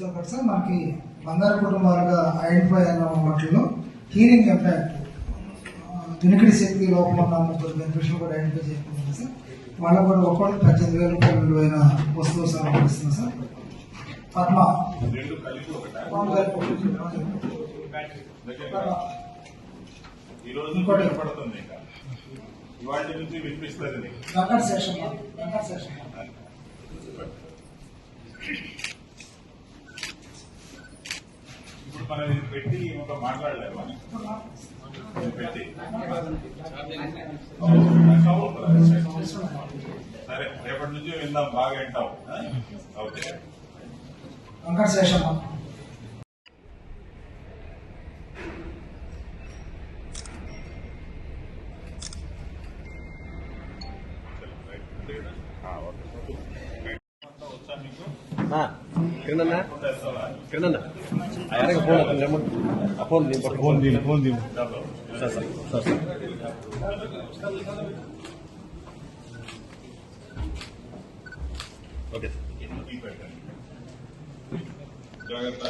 వీటితో పాటు సార్ మనకి బంగారు కుటుంబాలుగా ఐడెంటిఫై అయిన వాటిలో హీరింగ్ ఇంపాక్ట్ వినికిడి శక్తి లోపం ఉన్న ముగ్గురు బెనిఫిషియల్ కూడా ఐడెంటిఫై చేయకుండా సార్ వాళ్ళకు కూడా ఒక్కొక్కటి పద్దెనిమిది వేల రూపాయల విలువైన వస్తువులు సమర్పిస్తున్నాం సార్. పద్మ. ఇంకోటి. ఇవాళ నుంచి వినిపిస్తుంది. వెంకట వెంకట మనం పెట్టి ఒక మాట్లాడలేము అని పెట్టి. సరే రేపటి నుంచి విందాం బాగా వింటాం ఆ? ఓకే. వెంకట శేషమ్మ చేస్తావా? కిరణ్ ఆయనకి ఫోన్ అతను లేమన్ ఆ ఫోన్ దీని ఫోన్ దీని ఫోన్ దీని. Sir sir sir sir. Okay జాగ్రత్త.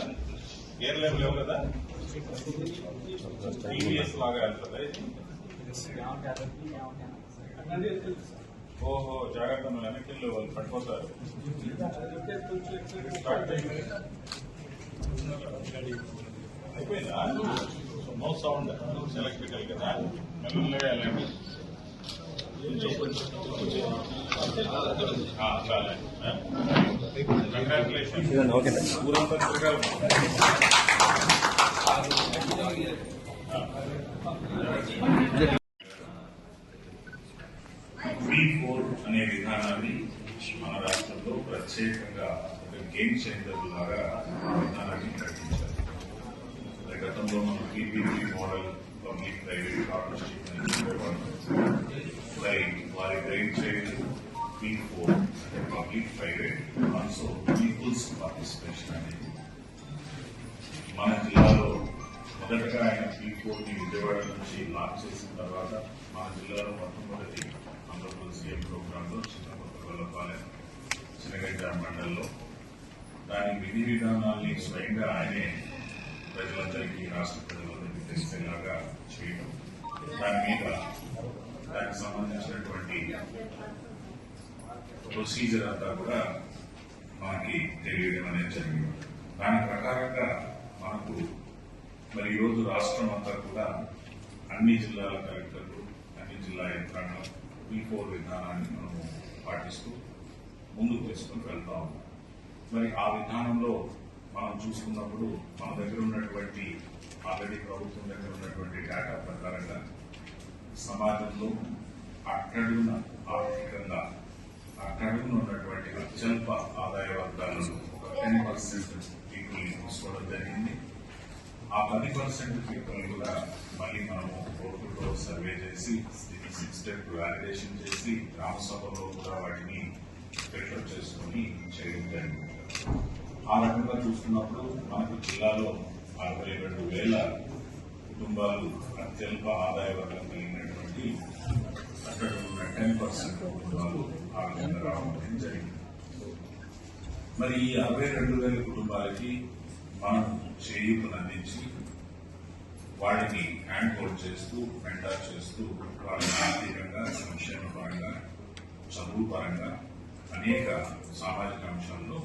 గేర్ లేవు లేవు కదా? టీవీఎస్ లాగా వెళ్తుంది. ఓహో జాగ్రత్త నువ్వు వెనక్కి వెళ్ళు, పడిపోతారు. అయిపోయిందా? నో సౌండ్ ఎలక్ట్రికల్ కదా. మెల్లగా వెళ్ళండి. చాలే. కంగ్రాచులేషన్ ఊరంతా తిరగాలి ఫ్రీ ఫోర్ అనే విధానాన్ని మన రాష్ట్రంలో ప్రత్యేకంగా ఒక గేమ్ చేంజర్ లాగా ఆ విధానాన్ని ప్రకటించారు. అంటే గతంలో మనం PPP model public private partnership అని చెప్పేవాళ్ళం మరి వారి గైడ్ చేయడం పీ ఫోర్ అంటే public private also people's participation అనేది. మన జిల్లాలో మొదటగా ఆయన పీ ఫోర్ని విజయవాడ నుంచి లాంచ్ చేసిన తర్వాత మన జిల్లాలో మొట్టమొదటి చిన్నగడ్డ మండలంలో దాని విధి విధానాల్ని స్వయంగా ఆయనే ప్రజలందరికీ రాష్ట్ర ప్రజలందరికీ తెలిసేలాగా చేయడం దాని మీద దానికి సంబంధించినటువంటి ప్రొసీజర్ అంతా కూడా మనకి తెలియడం అనేది జరిగింది. దాని ప్రకారంగా మనకు మరి ఈరోజు రాష్ట్రం అంతా కూడా అన్ని జిల్లాల కలెక్టర్లు అన్ని జిల్లా యంత్రాంగం ఈ ఫోర్ విధానాన్ని మనము ముందుకు తెచ్చుకుని వెళ్తా ఉన్నాం మరి ఆ విధానంలో మనం చూసుకున్నప్పుడు మన దగ్గర ఉన్నటువంటి ఆల్రెడీ ప్రభుత్వం దగ్గర ఉన్నటువంటి డేటా ప్రకారంగా సమాజంలో అట్టడుగున ఆర్థికంగా అట్టడుగున ఉన్నటువంటి అత్యల్ప ఆదాయ వర్గాలను ఒక టెన్ పర్సెంట్ పీపుల్ని తీసుకోవడం జరిగింది. ఆ పది పర్సెంట్ పీపుల్ని కూడా మళ్ళీ మనము కోర్టులో సర్వే చేసి సిక్స్ స్టెప్ వ్యాలిడేషన్ చేసి గ్రామ సభలో కూడా వాటిని ఫిల్టర్ చేసుకొని చేయడం జరిగింది ఆ రకంగా చూసుకున్నప్పుడు మనకు జిల్లాలో అరవై రెండు వేల కుటుంబాలు అత్యల్ప ఆదాయ వర్గం కలిగినటువంటి అక్కడ ఉన్న టెన్ పర్సెంట్ కుటుంబాలు ఆ విధంగా రావడం జరిగింది. మరి ఈ అరవై రెండు వేల కుటుంబాలకి మనం చేయూతను అందించి వాడిని హ్యాండ్ హోల్డ్ చేస్తూ మెంటార్ చేస్తూ వాళ్ళని ఆర్థికంగా సంక్షేమ పరంగా చదువు పరంగా అనేక సామాజిక అంశాల్లో